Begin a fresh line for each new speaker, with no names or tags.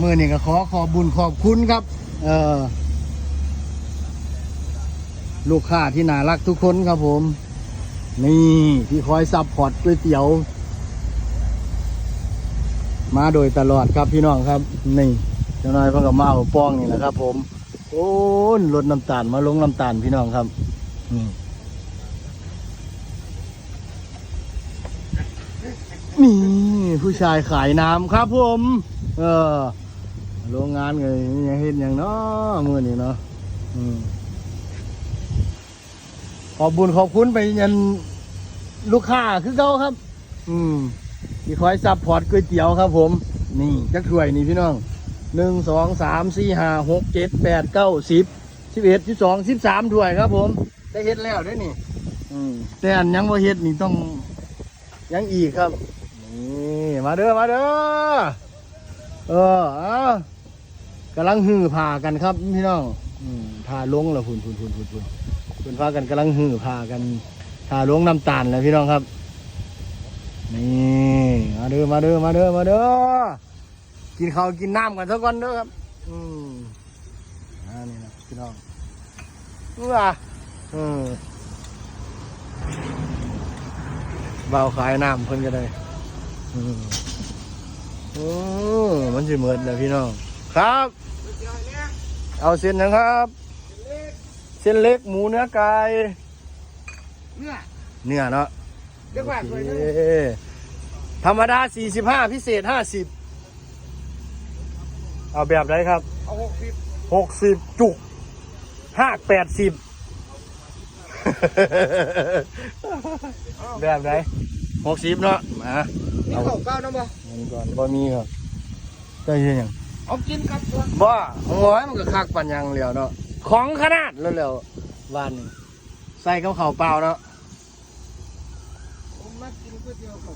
มือนี่ก็ขอขอบบุญขอบคุณครับ เออลูกค้าที่น่ารักทุกคนครับผม นี่ที่คอยซัพพอร์ตก๋วยเตี๋ยว มาโดยตลอดครับพี่น้องครับ นี่เจ้าน้อยเพิ่งกับมาเอาป้องนี่แหละครับ ผม โอ้นลดน้ำตาลมาลงน้ำตาลพี่น้องครับนี่ผู้ชายขายน้ำครับผม เออ โรงงานไงยังเห็นอย่างเนาะมือนี่เนาะอืมขอบบุญขอบคุณไปยันลูกค้าคือเขาครับ อืมที่คอยซัพพอร์ตก๋วยเตี๋ยวครับ ผม นี่จักถ้วยนี่พี่น้องหนึ่งสองสามสี่ห้าหกเจ็ดแปดเก้าสิบสิบเอ็ดสิบสองสิบสามถ้วยครับ ผม ได้เฮ็ดแล้วเด้วยนี่ อืมแต่อันยังว่าเฮ็ดนี่ต้องยังอีกครับนี่มาเด้อมาเด้อเอออา กำลังหือผ่ากันครับพี่น้องอืผ่าลงแล้วพุ่นพุ่นพุ่นพุ่นพุ่นพุ่นพากันกำลังหือผ่ากันผ่าลงน้ำตาลแล้วพี่น้องครับ นี่มาเด้อมาเด้อมาเด้อมาเด้อกินข้าวกินน้ำกันสักวันเด้อครับ อืมอ่านี่นะพี่น้องนี่ว่ะอืมเบาขายน้ำเพิ่นก็ได้อืมโอ้มันสิเหมือนเลยพี่น้อง ครับ เอาเส้นนะครับ เส้นเล็กหมูเนื้อไก่
เนื้อ
เนื้อเนาะ
เรียกว่าสวย
โอ
เล
เค
ย
ธรรมดา 45 พิเศษ 50 เอาแบบไหนครับ
เอาหกสิบ
60 จุกห้า80แบบไหน60เนาะมา
นี่ข้าวเปล่านะบ่
อันนี้ก่อนบ่มีครับได้เฮ็ดหยัง
เอากินกับตัว
บ่โอ้ยมันก็คักปันยังเหลียวเนาะของขนาดแล้วๆวันนี้ใส่กับข้าวเปล่าเนาะ
ผมมากินก๋วยเตี๋ยวข้าว